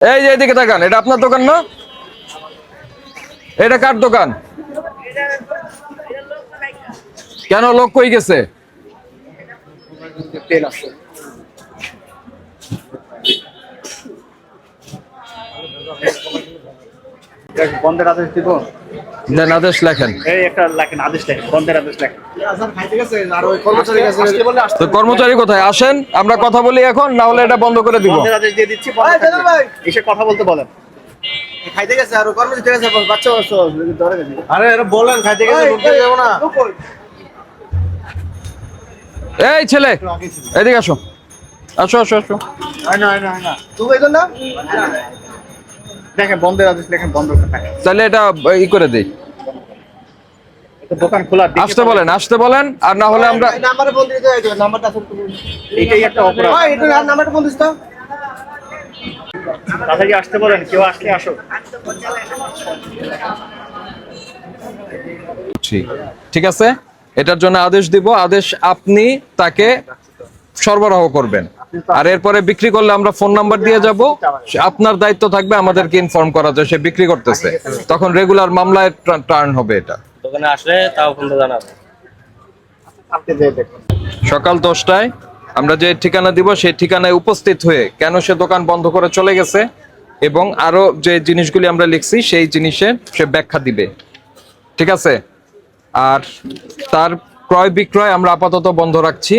এই যে এদিকে তাকান, এটা আপনার দোকান না? এটা কার দোকান? কেন লোক কই গেছে? বন্ধের আদেশ দিব? দেন আদেশ লেখেন। এই একটা লেখেন আদেশ লেখেন বন্ধের আদেশ লেখেন। আসতে বললে আসতে তো কর্মচারী কোথায়? আসেন আমরা কথা বলি এখন না হলে এটা বন্ধ করে দিব। আদেশ দিয়ে দিচ্ছি। এসে কথা বলতে বলেন। খাইতে গেছে আর কর্মচারী ঠিক আছে বাচ্চা বাচ্চা ধরে গেছে আরে বলেন খাইতে গেছে এই, যাব না। এই ছেলে এদিকে আসো। আসো আসো আসো। না না না। তুমি না দেখেন বন্ধের আদেশ লেখেন বন্ধ তাহলে এটা ই করে দেই। দোকান খোলা আসতে বলেন আসতে বলেন আর না হলে আমরা নাম্বারে ফোন দিতে যাইতো নাম্বারটা এটাই একটা অপরাধ। ভাই এটা নাম্বারটা ফোন দিস তো। আসতে বলেন কেউ আসলে আসো ঠিক ঠিক আছে? এটার জন্য আদেশ দিব আদেশ আপনি তাকে সরবরাহ করবেন। আর এরপরে বিক্রি করলে আমরা ফোন নাম্বার দিয়ে যাব। আপনার দায়িত্ব থাকবে আমাদেরকে ইনফর্ম করা যে সে বিক্রি করতেছে। তখন রেগুলার মামলায় টার্ন হবে এটা। দোকানে আসলে তাও ফোনটা জানাব। আপনি যে দেখুন সকাল দশটায় আমরা যে ঠিকানা দিব সেই ঠিকানায় উপস্থিত হয়ে কেন সে দোকান বন্ধ করে চলে গেছে এবং আরও যে জিনিসগুলি আমরা লিখছি সেই জিনিসের সে ব্যাখ্যা দিবে। ঠিক আছে? আর তার ক্রয় বিক্রয় আমরা আপাতত বন্ধ রাখছি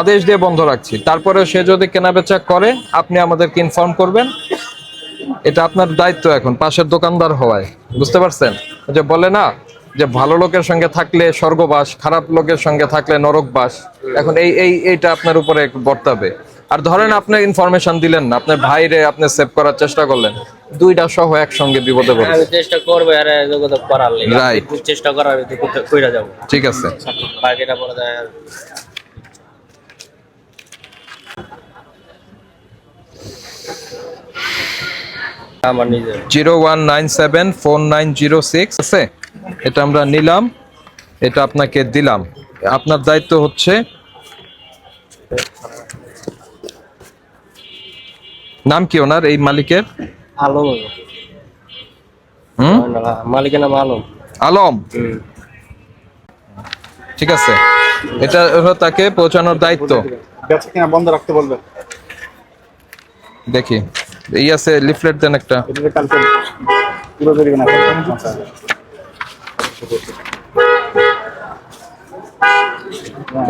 আদেশ দিয়ে বন্ধ রাখছি। তারপরে সে যদি কেনাবেচা করে আপনি আমাদেরকে ইনফর্ম করবেন। এটা আপনার দায়িত্ব এখন পাশের দোকানদার হওয়ায়। বুঝতে পারছেন? যে বলে না যে ভালো লোকের সঙ্গে থাকলে স্বর্গবাস খারাপ লোকের সঙ্গে থাকলে নরকবাস এখন এই এই এইটা আপনার উপরে বর্তাবে। আর ধরেন আপনি ইনফরমেশন দিলেন না আপনার ভাইরে আপনি সেভ করার চেষ্টা করলেন দুইটা সহ একসঙ্গে বিপদে আমি চেষ্টা করব আরে যোগাযোগ করার লেগে. একটু চেষ্টা করার কইরা যাব। ঠিক আছে। বাকিটা পরে যায় আমার নিজের। Zero one nine seven four nine zero six আছে? এটা আমরা নিলাম এটা আপনাকে দিলাম। আপনার দায়িত্ব হচ্ছে নাম কি ওনার এই মালিকের? আলম। হুম? মালিকের নাম আলম। আলম? ঠিক আছে। এটা হলো তাকে পৌঁছানোর দায়িত্ব। বেচা কিনা বন্ধ রাখতে বলবে দেখি। এই আছে লিফলেট দেন একটা। কালকে পুরো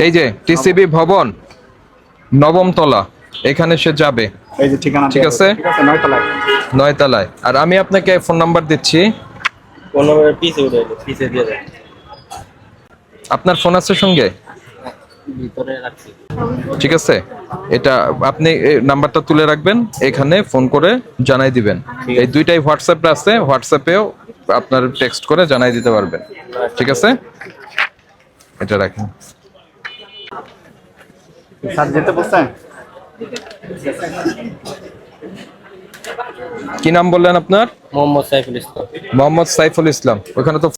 এই যে টিসিবি ভবন নবম তলা এখানে সে যাবে। এই যে ঠিকানা ঠিক আছে। লাগে নয়তলায়। আর আমি আপনাকে ফোন নাম্বার দিচ্ছি। আপনার ফোন আছে সঙ্গে? ঠিক আছে? এটা আপনি নাম্বারটা তুলে রাখবেন এখানে ফোন করে জানাই দিবেন। এই দুইটাই হোয়াটসঅ্যাপে আছে হোয়াটসঅ্যাপেও আপনার টেক্সট করে জানাই দিতে পারবেন। ঠিক আছে? এটা রাখেন। স্যার যেতে বলছেন? কি নাম বললেন আপনার? মোহাম্মদ সাইফুল ইসলাম। মোহাম্মদ সাইফুল ইসলাম। ওখানে তো